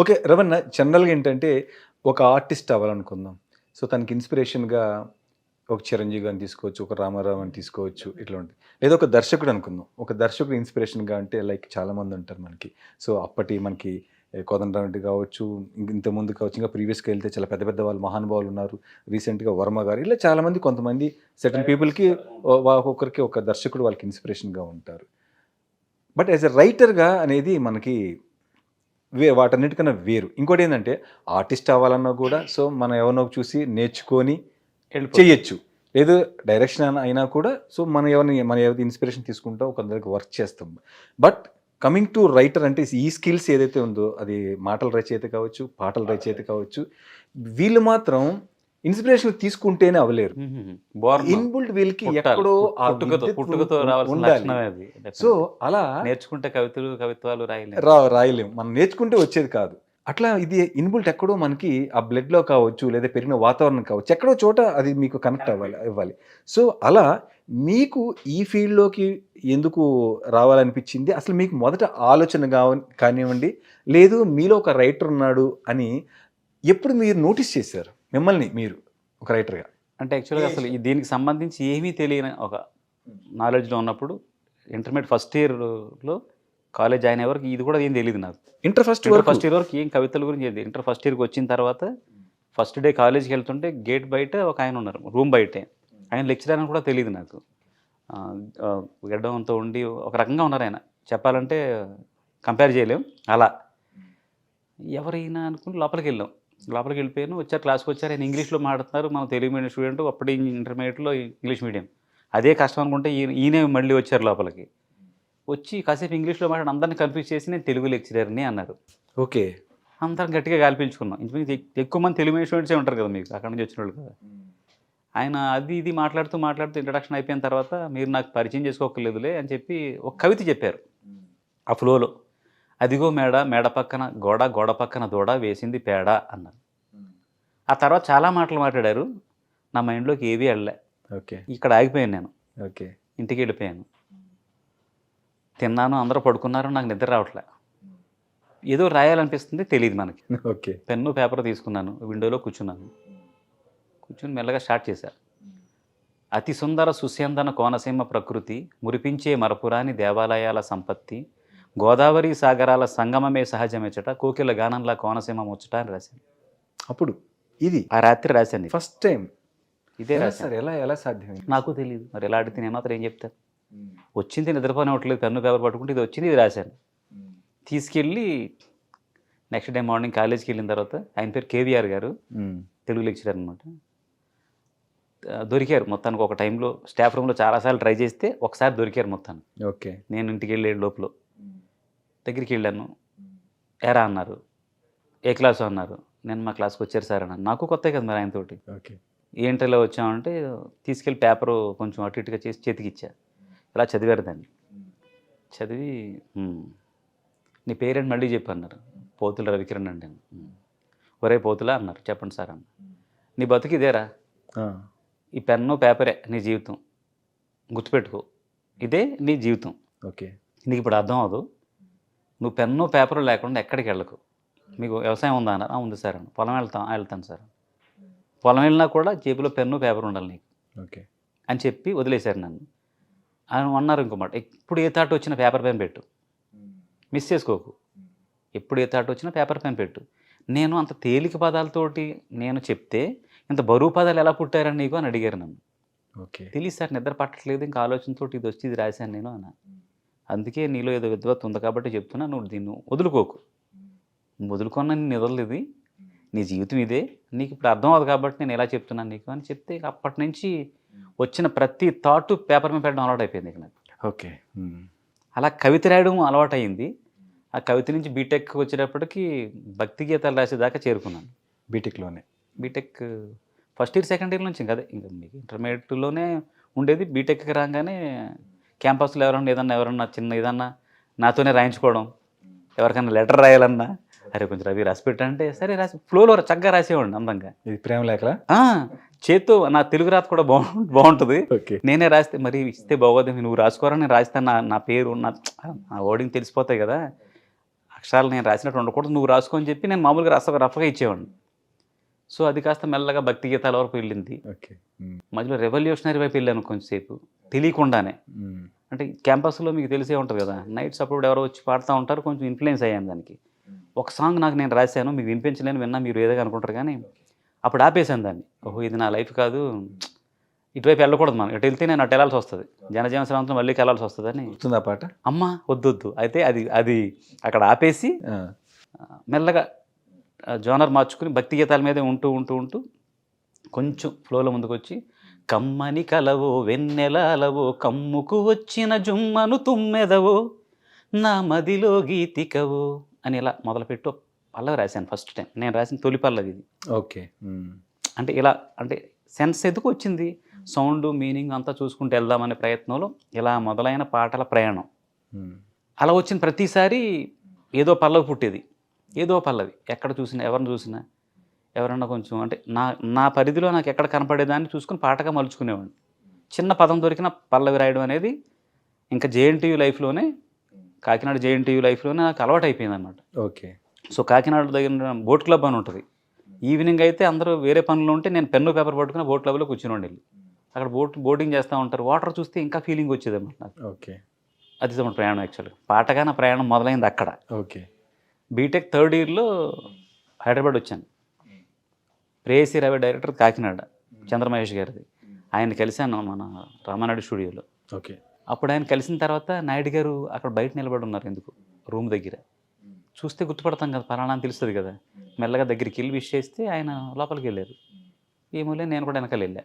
Okay రవణ జనరల్గా ఏంటంటే ఒక ఆర్టిస్ట్ అవ్వాలనుకుందాం. సో తనకి ఇన్స్పిరేషన్గా ఒక చిరంజీవి గారిని తీసుకోవచ్చు ఒక రామారావు అని తీసుకోవచ్చు ఇట్లా ఉంటుంది లేదా ఒక దర్శకుడు అనుకుందాం. ఒక దర్శకుడు ఇన్స్పిరేషన్గా అంటే లైక్ చాలామంది ఉంటారు మనకి. సో అప్పటి మనకి కోదండరామిటి కావచ్చు ఇంక ఇంత ముందు కావచ్చు ఇంకా ప్రీవియస్గా వెళ్తే చాలా పెద్ద పెద్ద వాళ్ళు మహానుభావులు ఉన్నారు. రీసెంట్గా వర్మ గారు ఇలా చాలామంది కొంతమంది సెటన్ పీపుల్కి ఒక్కొక్కరికి ఒక దర్శకుడు వాళ్ళకి ఇన్స్పిరేషన్గా ఉంటారు. బట్ యాజ్ ఎ రైటర్గా అనేది మనకి వే వాటన్నిటికన్నా వేరు. ఇంకోటి ఏంటంటే ఆర్టిస్ట్ అవ్వాలన్నా కూడా సో మనం ఎవరినో చూసి నేర్చుకొని చేయొచ్చు లేదు డైరెక్షన్ అయినా కూడా సో మనం ఎవరిని మన ఎవరి ఇన్స్పిరేషన్ తీసుకుంటాం కొందరికి వర్క్ చేస్తాం. బట్ కమింగ్ టు రైటర్ అంటే ఈ స్కిల్స్ ఏదైతే ఉందో అది మాటల రచయిత కావచ్చు పాటల రచయిత. కావచ్చు వీళ్ళు మాత్రం ఇన్స్పిరేషన్ తీసుకుంటేనే అవ్వలేరు. ఇన్బుల్డ్ వీళ్ళకి. ఎక్కడో పుట్టుకతో ఉండాలి. సో అలా నేర్చుకుంటే కవితలు కవిత్వాలు రాయలేదు రా రాయలేం. మనం నేర్చుకుంటే వచ్చేది కాదు. అట్లా ఇది ఇన్బుల్ట్ ఎక్కడో మనకి ఆ బ్లడ్లో కావచ్చు లేదా పెరిగిన వాతావరణం కావచ్చు ఎక్కడో చోట అది మీకు కనెక్ట్ అవ్వాలి ఇవ్వాలి సో అలా మీకు ఈ ఫీల్డ్లోకి ఎందుకు రావాలనిపించింది? అసలు మీకు మొదట ఆలోచన కావ కానివ్వండి లేదు మీలో ఒక రైటర్ ఉన్నాడు అని ఎప్పుడు మీరు నోటీస్ చేశారు? మిమ్మల్ని మీరు ఒక రైటర్గా అంటే యాక్చువల్గా అసలు ఈ దీనికి సంబంధించి ఏమీ తెలియని ఒక నాలెడ్జ్లో ఉన్నప్పుడు ఇంటర్మీడియట్ ఫస్ట్ ఇయర్లో కాలేజ్ జాయిన్ అయ్యే వరకు ఇది కూడా ఏం తెలియదు నాకు. ఇంటర్ ఫస్ట్ వరకు ఫస్ట్ ఇయర్ వరకు? ఏం కవితల గురించి తెలియదు ఇంటర్ ఫస్ట్ ఇయర్కి వచ్చిన తర్వాత ఫస్ట్ డే కాలేజ్కి వెళ్తుంటే గేట్ బయట ఒక ఆయన ఉన్నారు రూమ్ బయటే. ఆయన లెక్చరర్ అని కూడా తెలియదు నాకు. గడ్డంతో ఉండి ఒక రకంగా ఉన్నారు ఆయన. చెప్పాలంటే కంపేర్ చేయలేం. అలా. ఎవరైనా అనుకుని లోపలికి వెళ్ళాం. లోపలికి వెళ్ళిపోయాను వచ్చారు క్లాస్కి వచ్చారు. ఆయన ఇంగ్లీష్లో మాట్లాడుతున్నారు. మన తెలుగు మీడియం స్టూడెంట్ అప్పుడే ఇంటర్మీడియట్లో ఇంగ్లీష్ మీడియం. అదే కష్టం అనుకుంటే ఈయన ఈయనే మళ్ళీ వచ్చారు లోపలికి. వచ్చి కాసేపు ఇంగ్లీష్లో మాట్లాడి అందరిని కన్ఫ్యూజ్ చేసి నేను తెలుగు లెక్చరర్ని అన్నారు. ఓకే. అందరం గట్టిగా గాలి పీల్చుకున్నాం ఇంచుమించు ఎక్- ఎక్కువ మంది తెలుగు మీడియం స్టూడెంట్సే ఉంటారు కదా మీకు అక్కడ నుంచి వచ్చిన వాళ్ళు కదా. ఆయన అది ఇది మాట్లాడుతూ మాట్లాడుతూ ఇంట్రడక్షన్ అయిపోయిన తర్వాత మీరు నాకు పరిచయం చేసుకోకర్లేదులే అని చెప్పి ఒక కవిత చెప్పారు. ఆ ఫ్లోలో. అదిగో మేడ మేడ పక్కన గోడ గోడ పక్కన దూడ వేసింది పేడ అన్నారు. ఆ తర్వాత చాలా మాటలు మాట్లాడారు. నా మైండ్లోకి ఏవి వెళ్ళలే. ఓకే. ఇక్కడ ఆగిపోయాను నేను. ఓకే. ఇంటికి వెళ్ళిపోయాను. తిన్నాను అందరూ పడుకున్నారు నాకు నిద్ర రావట్లే. ఏదో రాయాలనిపిస్తుంది తెలియదు మనకి. ఓకే. పెన్ను పేపర్ తీసుకున్నాను విండోలో కూర్చున్నాను. కూర్చుని మెల్లగా స్టార్ట్ చేశా. అతి సుందర సుస్యందన కోనసీమ ప్రకృతి మురిపించే మరపురాని దేవాలయాల సంపత్తి గోదావరి సాగరాల సంగమమే సహజమెచ్చట కోకిల గానంలా కోనసీమ ముచ్చట అని రాశాను. అప్పుడు ఇది ఆ రాత్రి రాశాను. ఫస్ట్ టైం ఇదే సార్ ఎలా ఎలా సాధ్యమైంది? నాకు తెలియదు మరి ఎలా అడిగితే నేను మాత్రం ఏం చెప్తాను? వచ్చింది నిద్రపోనివ్వట్లేదు పెన్ను పేపర్ పట్టుకుంటే ఇది వచ్చింది ఇది రాశాను. తీసుకెళ్ళి నెక్స్ట్ డే మార్నింగ్ కాలేజ్కి వెళ్ళిన తర్వాత ఆయన పేరు కేవీఆర్ గారు. తెలుగు లెక్చరర్ అనమాట దొరికారు మొత్తానికి ఒక టైంలో స్టాఫ్ రూమ్లో చాలాసార్లు ట్రై చేస్తే ఒకసారి దొరికారు మొత్తానికి. ఓకే నేను ఇంటికి వెళ్ళే లోపల. దగ్గరికి వెళ్ళాను. ఎరా అన్నారు. ఏ క్లాసు అన్నారు. నేను మా క్లాస్కి వచ్చారు సార్ అన్నాను నాకు కొత్త కదా మరి ఆయనతోటి. ఓకే. ఏంటి ఇలా వచ్చామంటే తీసుకెళ్ళి పేపరు కొంచెం అటు ఇటుగా చేసి చేతికి ఇచ్చా. ఇలా చదివారు దాన్ని. చదివి "ఉమ్, నీ పేరేంటి మళ్ళీ చెప్పు అన్నారు. పోతుల రవికిరణ్ అండి. ఒరే పోతులా అన్నారు. చెప్పండి సార్ అన్న నీ బతుకు ఇదేరా. ఈ పెన్ను పేపరే నీ జీవితం. గుర్తుపెట్టుకో. ఇదే నీ జీవితం. ఓకే. నీకు ఇప్పుడు అర్థం అవదు నువ్వు పెన్ను పేపరు లేకుండా ఎక్కడికి వెళ్ళకు. మీకు వ్యవసాయం ఉందా అన్నారు. "ఆ, ఉంది సార్ అన్న పొలం వెళ్తాం "ఆ, వెళ్తాను సార్ పొలం వెళ్ళినా కూడా జేబులో పెన్ను పేపర్ ఉండాలి నీకు. ఓకే. అని చెప్పి వదిలేశారు నన్ను. ఆయన అన్నారు ఇంకో మాట ఎప్పుడు ఏ తాట వచ్చినా పేపర్ పెన్ పెట్టు. మిస్ చేసుకోకు. ఎప్పుడు ఏ తాట వచ్చినా పేపర్ పెన్ పెట్టు. నేను అంత తేలిక పదాలతోటి నేను చెప్తే ఇంత బరువు పదాలు ఎలా పుట్టారని నీకు? అని అడిగారు నన్ను. ఓకే. తెలియదు సార్ నిద్ర పట్టట్లేదు ఇంకా ఆలోచనతో ఇది వచ్చి ఇది రాశాను నేను అన్న. అందుకే నీలో ఏదో విద్వత్ ఉంది కాబట్టి చెప్తున్నా నువ్వు దీన్ని వదులుకోకు. నువ్వు వదులుకున్న నేను వదలలేదు నీ జీవితం ఇదే. నీకు ఇప్పుడు అర్థం అవుతుంది కాబట్టి నేను ఎలా చెప్తున్నాను నీకు అని చెప్తే అప్పటి నుంచి వచ్చిన ప్రతి థాట్ పేపర్ మీద పెట్టడం అలవాటు అయిపోయింది ఇక నాకు. ఓకే. అలా కవిత రాయడం అలవాటు అయింది ఆ కవిత నుంచి బీటెక్ వచ్చేటప్పటికి భక్తి గీతాలు రాసేదాకా చేరుకున్నాను. బీటెక్లోనే BTech first year second year నుంచి ఇంకా అదే. ఇంకా మీకు ఇంటర్మీడియట్లోనే ఉండేది. బీటెక్కి రాగానే క్యాంపస్లో ఎవరన్నా ఏదన్నా ఎవరన్నా చిన్న ఏదన్నా నాతోనే రాయించుకోవడం ఎవరికైనా లెటర్ రాయాలన్నా అరే కొంచెం రవి రాసి పెట్టంటే సరే రాసి ఫ్లోలో చక్కగా రాసేవాడిని అందంగా. ఇది ప్రేమ లేఖలా? చేత్తో నా తెలుగు రాత కూడా బాగు బాగుంటుంది. నేనే రాస్తే మరి ఇస్తే బాగోదు నువ్వు రాసుకోరా నేను రాస్తాను నా నా పేరు నా నా ఓడింగ్ తెలిసిపోతాయి కదా. అక్షరాలు నేను రాసినట్టు ఉండకూడదు నువ్వు రాసుకో అని చెప్పి నేను మామూలుగా రాస్తా రఫ్గా ఇచ్చేవాడిని. సో అది కాస్త మెల్లగా భక్తి గీతాల వరకు వెళ్ళింది. మధ్యలో రెవల్యూషనరీ వైపు వెళ్ళాను కొంచెంసేపు తెలియకుండానే. అంటే క్యాంపస్లో మీకు తెలిసే ఉంటుంది కదా నైట్స్ అప్పుడు ఎవరో వచ్చి పాడుతూ ఉంటారు కొంచెం ఇన్ఫ్లుయెన్స్ అయ్యాను దానికి. ఒక సాంగ్ నాకు నేను రాశాను మీకు వినిపించలేను విన్నా మీరు ఏదో అనుకుంటారు కానీ అప్పుడు ఆపేశాను దాన్ని. ఓహో ఇది నా లైఫ్ కాదు. ఇటువైపు వెళ్ళకూడదు మనం ఇటు వెళ్తే నేను అటు వెళ్ళాల్సి వస్తుంది. జనజీవన శ్రాంతం మళ్ళీ వెళ్ళాల్సి వస్తుందని. గుర్తుందా పాట? అమ్మ వద్దొద్దు. అయితే అది అది అక్కడ ఆపేసి మెల్లగా జోనర్ మార్చుకుని భక్తి గీతాల మీదే ఉంటూ ఉంటూ ఉంటూ కొంచెం ఫ్లోలో ముందుకు వచ్చి కమ్మని కలవో వెన్నెలాలవో కమ్ముకు వచ్చిన జుమ్మను తుమ్మెదవో నా మదిలో గీతికవో అని ఇలా మొదలుపెట్టు. పల్లవి రాశాను ఫస్ట్ టైం నేను రాసిన తొలి పల్లవి ఇది. ఓకే. అంటే ఇలా అంటే సెన్స్ ఎందుకు వచ్చింది? సౌండ్ మీనింగ్ అంతా చూసుకుంటూ వెళ్దామనే ప్రయత్నంలో ఇలా మొదలైన పాటల ప్రయాణం. అలా వచ్చిన ప్రతిసారి ఏదో పల్లవి పుట్టేది. ఏదో పల్లవి. ఎక్కడ చూసినా ఎవరిని చూసినా. ఎవరన్నా కొంచెం అంటే నా నా పరిధిలో నాకు ఎక్కడ కనపడేదాన్ని చూసుకుని పాటగా మలుచుకునేవాడిని. చిన్న పదం దొరికిన పల్లవి రాయడం అనేది ఇంకా జేఎన్టీయూ లైఫ్లోనే కాకినాడ జేఎన్టీయూ లైఫ్లోనే నాకు అలవాటు అయిపోయింది అనమాట ఓకే. సో కాకినాడ దగ్గర బోట్ క్లబ్ అని ఉంటుంది. ఈవినింగ్ అయితే అందరూ వేరే పనులు ఉంటే నేను పెన్ను పేపర్ పట్టుకుని బోట్ క్లబ్లో కూర్చుని వెళ్ళి అక్కడ బోట్ బోటింగ్ చేస్తూ ఉంటారు. వాటర్ చూస్తే ఇంకా ఫీలింగ్ వచ్చేది అనమాట నాకు. ఓకే. అది మన ప్రయాణం యాక్చువల్గా. పాటగా నా ప్రయాణం మొదలైంది అక్కడ. ఓకే. బీటెక్ థర్డ్ ఇయర్లో హైదరాబాద్ వచ్చాను. ప్రేయసీ రవి డైరెక్టర్ కాకినాడ చంద్రమహేష్ గారిది. ఆయన కలిశాను మన రామానాయుడు స్టూడియోలో. ఓకే. అప్పుడు ఆయన కలిసిన తర్వాత నాయుడు గారు అక్కడ బయట నిలబడి ఉన్నారు ఎందుకు? రూమ్ దగ్గర. చూస్తే గుర్తుపడతాం కదా పలానా అని తెలుస్తుంది కదా. మెల్లగా దగ్గరికి వెళ్ళి విష్ చేస్తే ఆయన లోపలికి వెళ్ళారు. ఏమోలే నేను కూడా వెనకాల వెళ్ళా.